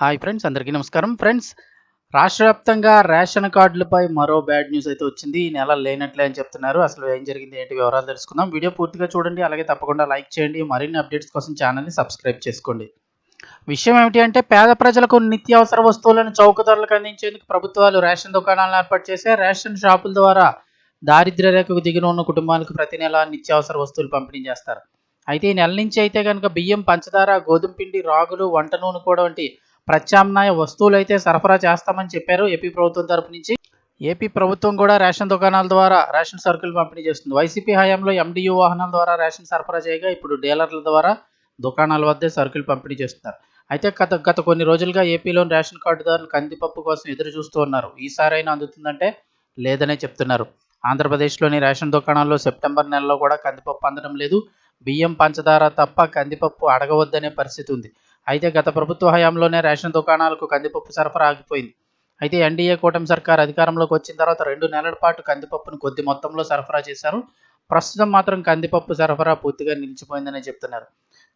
Hi friends అందరికీ నమస్కారం. Friends రాష్ట్ర వ్యాప్తంగా రేషన్ కార్డులపై మరో బ్యాడ్ న్యూస్ అయితే వచ్చింది. ఈ నెల లేనట్లే అని చెప్తున్నారు. అసలు ఏం జరిగింది ఏంటి వివరాలు తెలుసుకుందాం. వీడియో పూర్తిగా చూడండి అలాగే తప్పకుండా లైక్ చేయండి. మరిన్ని అప్డేట్స్ కోసం ఛానల్ని సబ్స్క్రైబ్ చేసుకోండి. విషయం ఏమిటి అంటే పేద ప్రజలకు నిత్యావసర వస్తువులను చౌక ధరలకు అందించేందుకు ప్రభుత్వాలు రేషన్ దుకాణాలను ఏర్పాటు చేసే రేషన్ షాపుల ద్వారా దారిద్ర్య రేఖకు దిగిన ఉన్న కుటుంబాలకు ప్రతి నెల నిత్యావసర వస్తువులు పంపిణీ చేస్తారు. అయితే ఈ నెల నుంచి అయితే కనుక బియ్యం పంచదార గోధుమ పిండి రాగులు వంట నూనె కూడా వంటి ప్రత్యామ్నాయ వస్తువులు అయితే సరఫరా చేస్తామని చెప్పారు ఏపీ ప్రభుత్వం తరపు నుంచి. ఏపీ ప్రభుత్వం కూడా రేషన్ దుకాణాల ద్వారా రేషన్ సరుకులు పంపిణీ చేస్తుంది. వైసీపీ హయాంలో ఎండియూ వాహనాల ద్వారా రేషన్ సరఫరా చేయగా ఇప్పుడు డీలర్ల ద్వారా దుకాణాల వద్దే సరుకులు పంపిణీ చేస్తున్నారు. అయితే గత గత కొన్ని రోజులుగా ఏపీలోని రేషన్ కార్డుదారులు కందిపప్పు కోసం ఎదురు చూస్తూ ఉన్నారు. ఈసారైనా అందుతుందంటే లేదనే చెప్తున్నారు. ఆంధ్రప్రదేశ్లోని రేషన్ దుకాణాల్లో సెప్టెంబర్ నెలలో కూడా కందిపప్పు అందడం లేదు. బియ్యం పంచదార తప్ప కందిపప్పు అడగవద్దనే పరిస్థితి ఉంది. అయితే గత ప్రభుత్వ హయాంలోనే రేషన్ దుకాణాలకు కందిపప్పు సరఫరా ఆగిపోయింది. అయితే ఎన్డీఏ కూటమి సర్కార్ అధికారంలోకి వచ్చిన తర్వాత రెండు నెలల పాటు కందిపప్పును కొద్ది మొత్తంలో సరఫరా చేశారు. ప్రస్తుతం మాత్రం కందిపప్పు సరఫరా పూర్తిగా నిలిచిపోయిందని చెప్తున్నారు.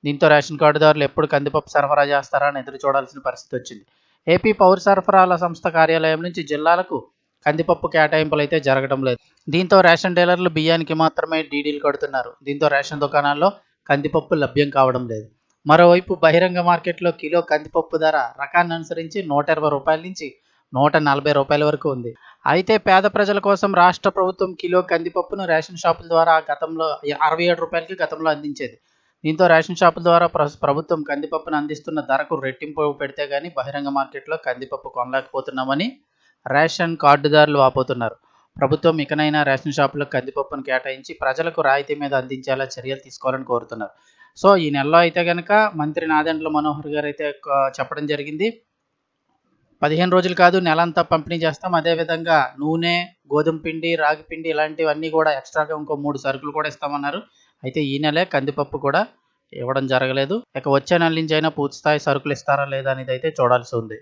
దీంతో రేషన్ కార్డుదారులు ఎప్పుడు కందిపప్పు సరఫరా చేస్తారా అని ఎదురు చూడాల్సిన పరిస్థితి వచ్చింది. ఏపీ పౌర సరఫరాల సంస్థ కార్యాలయం నుంచి జిల్లాలకు కందిపప్పు కేటాయింపులు అయితే జరగడం లేదు. దీంతో రేషన్ డీలర్లు బియ్యానికి మాత్రమే డీడీలు కడుతున్నారు. దీంతో రేషన్ దుకాణాల్లో కందిపప్పు లభ్యం కావడం లేదు. మరోవైపు బహిరంగ మార్కెట్లో కిలో కందిపప్పు ధర రకాన్ని అనుసరించి నూట ఇరవై రూపాయల నుంచి నూట నలభై రూపాయల వరకు ఉంది. అయితే పేద ప్రజల కోసం రాష్ట్ర ప్రభుత్వం కిలో కందిపప్పును రేషన్ షాపుల ద్వారా గతంలో అరవై ఏడు రూపాయలకి గతంలో అందించేది. దీంతో రేషన్ షాపుల ద్వారా ప్రభుత్వం కందిపప్పును అందిస్తున్న ధరకు రెట్టింపు పెడితే కానీ బహిరంగ మార్కెట్లో కందిపప్పు కొనలేకపోతున్నామని రేషన్ కార్డుదారులు వాపోతున్నారు. ప్రభుత్వం ఇకనైనా రేషన్ షాపులకు కందిపప్పును కేటాయించి ప్రజలకు రాయితీ మీద అందించేలా చర్యలు తీసుకోవాలని కోరుతున్నారు. సో ఈ నెలలో అయితే కనుక మంత్రి నాదెండ్ల మనోహర్ గారు అయితే చెప్పడం జరిగింది. పదిహేను రోజులు కాదు నెల అంతా పంపిణీ చేస్తాం. అదేవిధంగా నూనె గోధుమ పిండి రాగి పిండి ఇలాంటివన్నీ కూడా ఎక్స్ట్రాగా ఇంకో మూడు సరుకులు కూడా ఇస్తామన్నారు. అయితే ఈ నెలే కందిపప్పు కూడా ఇవ్వడం జరగలేదు. ఇక వచ్చే నెల నుంచి అయినా పూర్తి స్థాయి సరుకులు ఇస్తారా లేదా అనేది అయితే చూడాల్సి ఉంది.